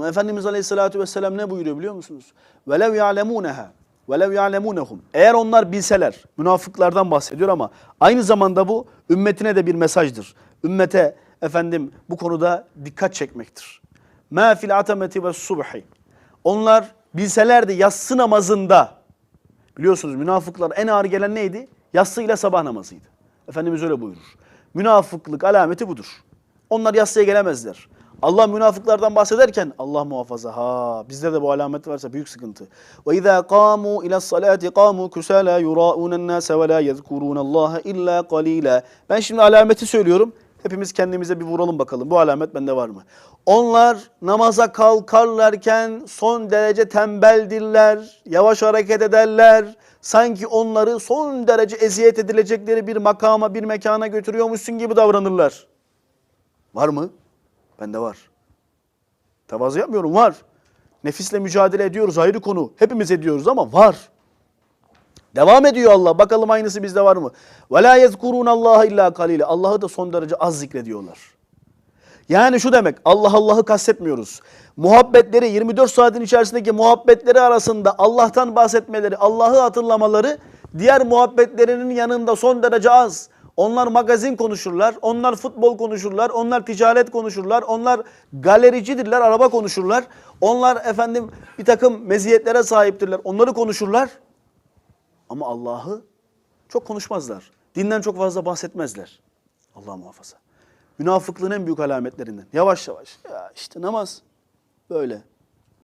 Ama Efendimiz Aleyhisselatü Vesselam ne buyuruyor biliyor musunuz? وَلَوْ يَعْلَمُونَهَا وَلَوْ يَعْلَمُونَهُمْ Eğer onlar bilseler, münafıklardan bahsediyor ama aynı zamanda bu ümmetine de bir mesajdır. Ümmete efendim bu konuda dikkat çekmektir. مَا فِي الْعَتَمَةِ وَالصُّبْحِ Onlar bilselerdi yatsı namazında, biliyorsunuz münafıklar en ağır gelen neydi? Yatsı ile sabah namazıydı. Efendimiz öyle buyurur. Münafıklık alameti budur. Onlar yatsıya gelemezler. Allah münafıklardan bahsederken Allah muhafaza ha bizde de bu alamet varsa büyük sıkıntı. Ve izâ kâmû ilâ salâti kâmû kusâlâ yurâûnen nâse ve lâ yezkurûnallâhe illâ qalîlâ. Ben şimdi alameti söylüyorum. Hepimiz kendimize bir vuralım bakalım. Bu alamet bende var mı? Onlar namaza kalkarlarken son derece tembeldirler, yavaş hareket ederler. Sanki onları son derece eziyet edilecekleri bir makama, bir mekana götürüyormuşsun gibi davranırlar. Var mı? Bende var. Tevazu yapmıyorum var. Nefisle mücadele ediyoruz ayrı konu. Hepimiz ediyoruz ama var. Devam ediyor Allah. Bakalım aynısı bizde var mı? Ve la yezkurun Allah illa kalile. Allah'ı da son derece az zikrediyorlar. Yani şu demek Allah Allah'ı kastetmiyoruz. Muhabbetleri 24 saatin içerisindeki muhabbetleri arasında Allah'tan bahsetmeleri, Allah'ı hatırlamaları diğer muhabbetlerinin yanında son derece az. Onlar magazin konuşurlar, onlar futbol konuşurlar, onlar ticaret konuşurlar, onlar galericidirler, araba konuşurlar. Onlar efendim bir takım meziyetlere sahiptirler, onları konuşurlar. Ama Allah'ı çok konuşmazlar. Dinden çok fazla bahsetmezler. Allah muhafaza. Münafıklığın en büyük alametlerinden. Yavaş yavaş. Ya işte namaz. Böyle.